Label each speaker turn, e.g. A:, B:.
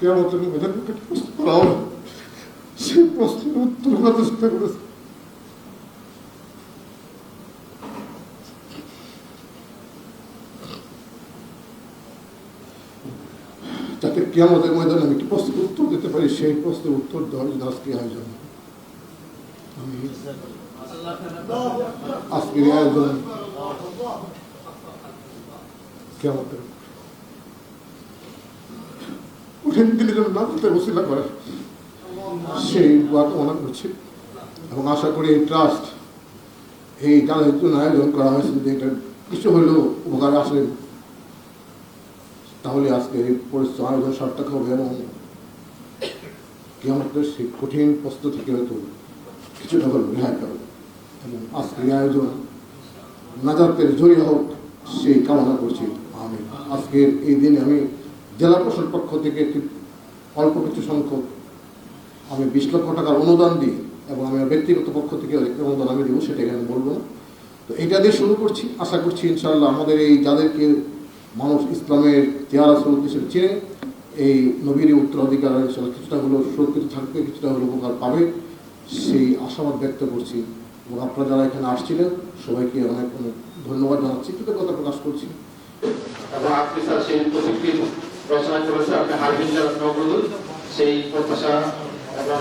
A: কেমতের মধ্যে প্রশ্ন করা হবে সেই প্রশ্নের উত্তর করার চেষ্টা করেছে। যাতে কেয়ামতের ময়দানে আমি একটি প্রশ্নের উত্তর দিতে পারি, সেই প্রশ্নের উত্তর দেওয়ার জন্য আজকে আয়োজন। আমি আজকের আয়োজন কেয়ামতের দিনে না? করতে বসিলা করে। সেই কামনা করছি। এবং আশা করি এই ট্রাস্ট এই কাজের জন্য আয়োজন করা হয়েছে যে এটা কিছু হলেও উপকার আসে, তাহলে আজকে এই পরিশ্রম আয়োজন সার্থক হবে এবং কেমন সেই কঠিন থেকে হয়তো কিছুটা হলেও রেহাই পাবে। এবং আজকের আয়োজন নাজাতের জয়ী হোক, সেই কামনা করছি। আমি আজকের এই দিনে আমি জেলা প্রশাসন পক্ষ থেকে একটি অল্প কিছু সংখ্যক আমি বিশ লক্ষ টাকার অনুদান দিই এবং আমি ব্যক্তিগত পক্ষ থেকে অনুদান আমি দেবো, সেটা এখানে বলব। তো এটা দিয়ে শুরু করছি। আশা করছি ইনশাআল্লাহ আমাদের এই যাদেরকে মানুষ ইসলামের চেহারা স্বরূপ হিসেবে চেনে, এই নবীর উত্তরাধিকার ইনশাআল্লাহ কিছুটা হলেও সুরক্ষিত থাকবে, কিছুটা হলেও উপকার পাবে, সেই আশাবাদ ব্যক্ত করছি। এবং আপনারা যারা এখানে আসছিলেন, সবাইকে অনেক অনেক ধন্যবাদ জানাচ্ছি, কৃতজ্ঞতা প্রকাশ করছি।
B: এবং আপনি স্যার সেই রচনা করেছে আপনি হারবিন নবরুল সেই প্রত্যাশা এবং